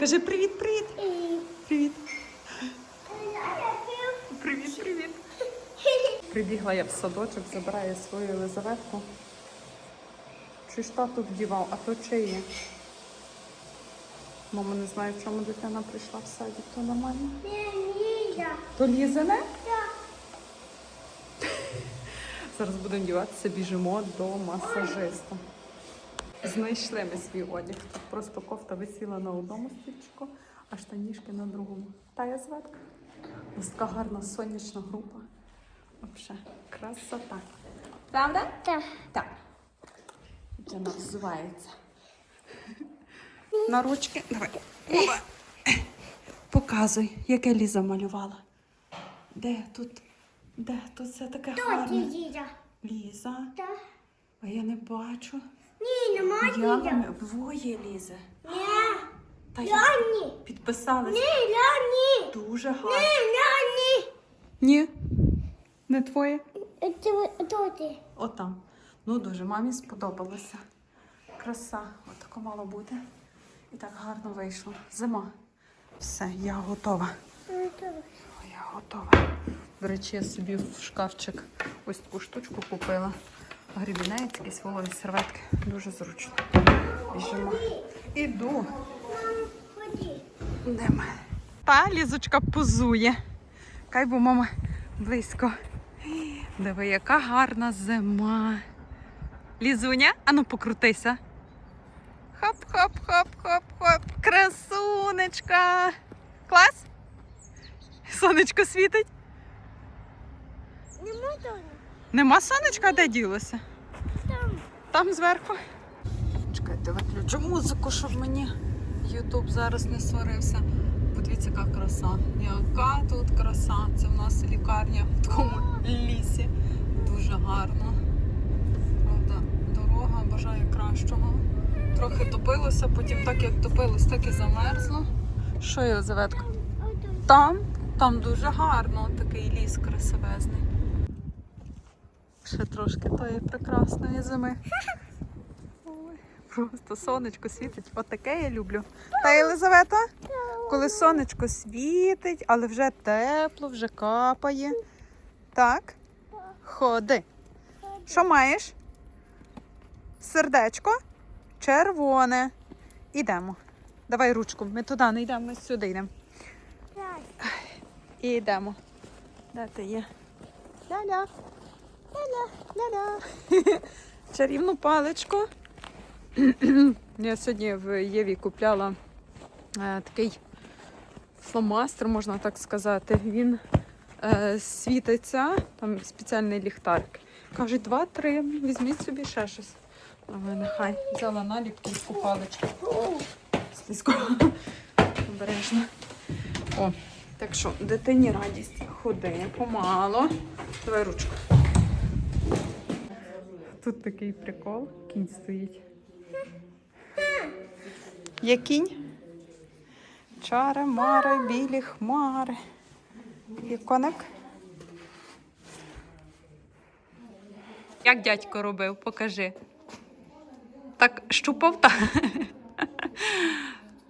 Кажи привіт, привіт. Привіт. Привіт, привіт. Прибігла я в садочок, забираю свою Елизаветку. Чи ж тату вдівав, а то чиє? Мама не знає, в чому дитина прийшла в садик, то нормально. То лізене? Зараз будемо діватися, біжимо до масажиста. Знайшли ми свій одяг. Тут просто кофта висіла на одному стільчику, а штанішки на другому. Та я зветка. Ось така гарна сонячна група. Взагалі, красота. Правда? Так. Так. Вже називається. На ручки. Давай. Опа. Показуй, яке Ліза малювала. Де тут? Де тут все таке гарне? Дідя. Ліза, Так. а я не бачу. Ні, нема Я вам двоє Лізе. Ні. Та я Ляні. підписалась. Ні, ляні. Дуже гарно. Ні, ляні. Ні, не твоє. Це хто ти? Отам. Ну дуже мамі сподобалося. Краса. Отако мало бути. І так гарно вийшло. Зима. Все, я готова. Я готова. До речі, я собі в шкафчик ось таку штучку купила. Грібінець, якісь вологі серветки. Дуже зручно. Біжимо. Іду. Мене? Та лізочка позує. Кай бо мама близько. Диви, яка гарна зима. Лізуня, ану покрутися. Хоп-хоп-хоп-хоп-хоп. Красунечка. Клас? Сонечко світить. Нема доні. Нема сонечка, де ділося? Там. Там зверху. Чекайте, виключу музику, щоб мені Ютуб зараз не сварився. Подивіться, яка краса. Яка тут краса. Це в нас лікарня в такому лісі. Дуже гарно. Правда, дорога бажає кращого. Трохи топилося, потім так як топилось, так і замерзло. Що Єлизаветка? Там, там дуже гарно, такий ліс красивезний. Ще трошки тої прекрасної зими. Ой, просто сонечко світить. Отаке я люблю. Та Єлизавета, коли сонечко світить, але вже тепло, вже капає. Так? Ходи. Що маєш? Сердечко? Червоне. Ідемо. Давай ручку. Ми туди не йдемо, ми сюди йдемо. І йдемо. Де ти є? Ля-ля. Ля-ля, ля-ля. Чарівну паличку. Я сьогодні в Єві купляла е, такий фломастер, можна так сказати. Він е, світиться, там спеціальний ліхтарик. Кажуть, два-три, візьміть собі ще щось. Ой, нехай взяла наліпки і паличку. Слизько. Обережно. О, так що, дитині радість. Ходи помало. Давай ручку. Тут такий прикол. Кінь стоїть. Є кінь? Чари, мари, білі хмари. Є коник. Як дядько робив, покажи. Так щупав та.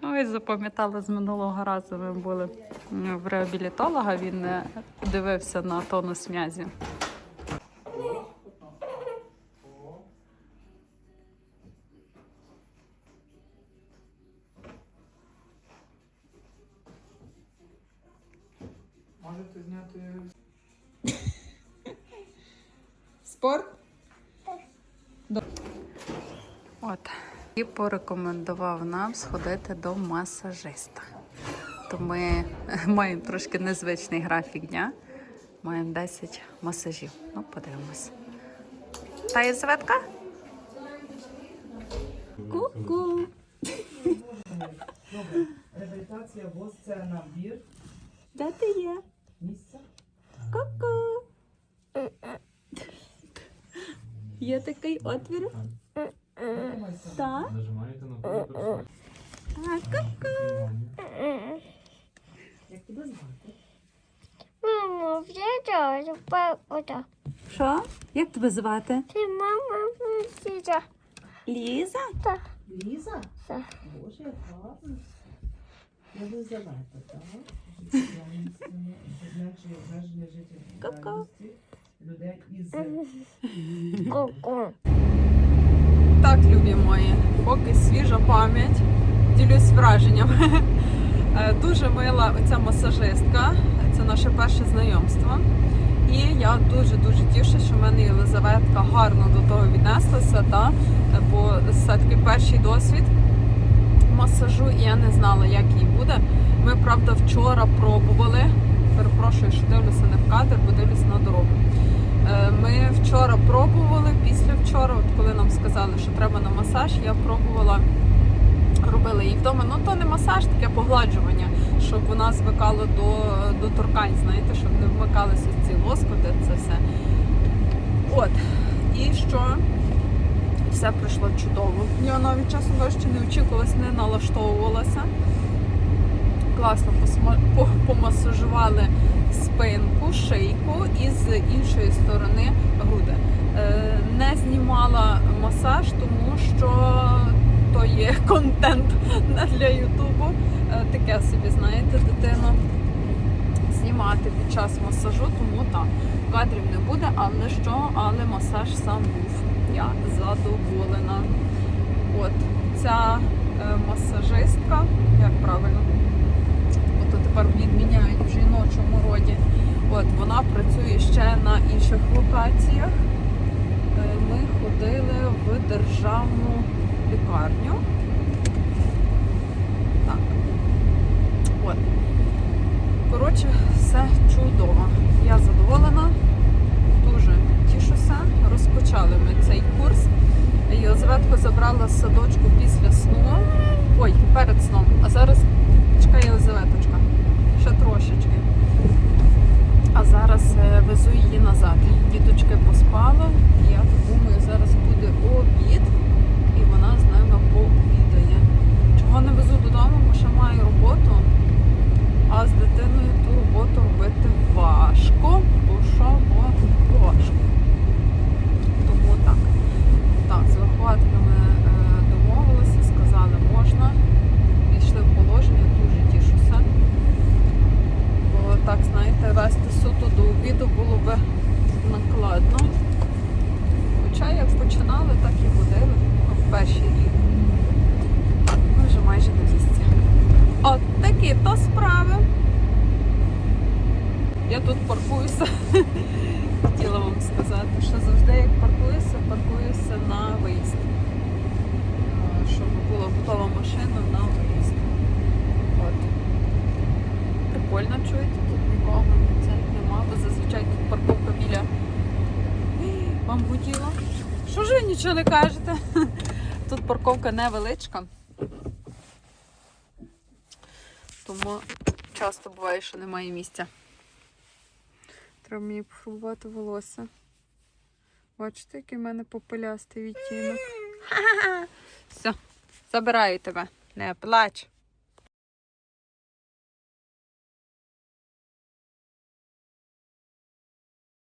Ой, запам'ятала з минулого разу. Ми були в реабілітолога, він е, дивився на тонус м'язів. Можете зняти Спорт? От. І порекомендував нам сходити до масажиста. То ми маємо трошки незвичний графік дня. Маємо 10 масажів. Ну, подивимось. Та є Светка? Ку-ку. реабілітація ВОЗ це набір Де ти є? місця. Ку-ку. Є такий отвір? Так? Нажимаєте на кнопку. А, ку-ку. Як тебе звати? Мамо, вже. Що? Як тебе звати? Ти мама. Ліза? Так. Ліза? Так. Боже, як гарно. Єлизавета, так? Життєдіяльності людей із Так, любі мої, поки свіжа пам'ять, ділюсь враженням. Е, Дуже мила оця масажистка, це наше перше знайомство. І я дуже-дуже тішу, що в мене Єлизаветка гарно до того віднеслася, та, бо все-таки перший досвід масажу, і я не знала, як їй буде. Ми, правда, вчора пробували. Перепрошую, що дивлюся не в кадр, бо дивлюся на дорогу. Е, Ми вчора пробували, після вчора, от коли нам сказали, що треба на масаж, я пробувала, робила її вдома. Ну то не масаж, таке погладжування, щоб вона звикала до, до торкань, знаєте, щоб не вмикалися ці лоскоти, це все. От. І що? Все пройшло чудово. Я навіть чесно кажучи, не очікувалась, не налаштовувалася. Класно помасажували спинку, шийку і з іншої сторони груди. Е, Не знімала масаж, тому що то є контент для Ютубу. Е, Таке собі, знаєте, дитину знімати під час масажу, тому так, кадрів не буде, але що, але масаж сам був. Я задоволена. От ця е, масажистка, як правильно, тепер відміняють в жіночому роді. От вона працює ще на інших локаціях. Е, Ми ходили в державну лікарню. Так. От. Коротше, все чудово. Я задоволена, дуже тішуся. Розпочали ми цей курс. Єлизаветку забрала з садочку після сну. Ой, перед сном. А зараз чекай, Єлизаветочка. Ще трошечки. А зараз е, везу її назад. Діточки поспали. Я думаю, зараз буде обід і вона з ними пообідає. Чого не везу додому, бо ще маю роботу. А з дитиною ту роботу робити важко, бо що, бо важко. Тому так. Так, з вихователями е, домовилися, сказали, можна. Пішли в положення, дуже тішуся. Бо так, знаєте, вести суто до обіду було би накладно. Хоча як починали, так і ходили в перший рік. Ми вже майже на місці. От такі то справи. Я тут паркуюся. Хотіла вам сказати, що завжди як паркуюся, паркуюся на виїзд. Е, Щоб була готова машина на виїзд. От. Прикольно чуєте, тут нікого це нема, бо зазвичай тут парковка біля. Вам гуділо? Що ж ви нічого не кажете? Тут парковка невеличка. Тому часто буває, що немає місця. Треба мені пофарбувати волосся. Бачите, який в мене попелястий відтінок. Все, забираю тебе. Не плач.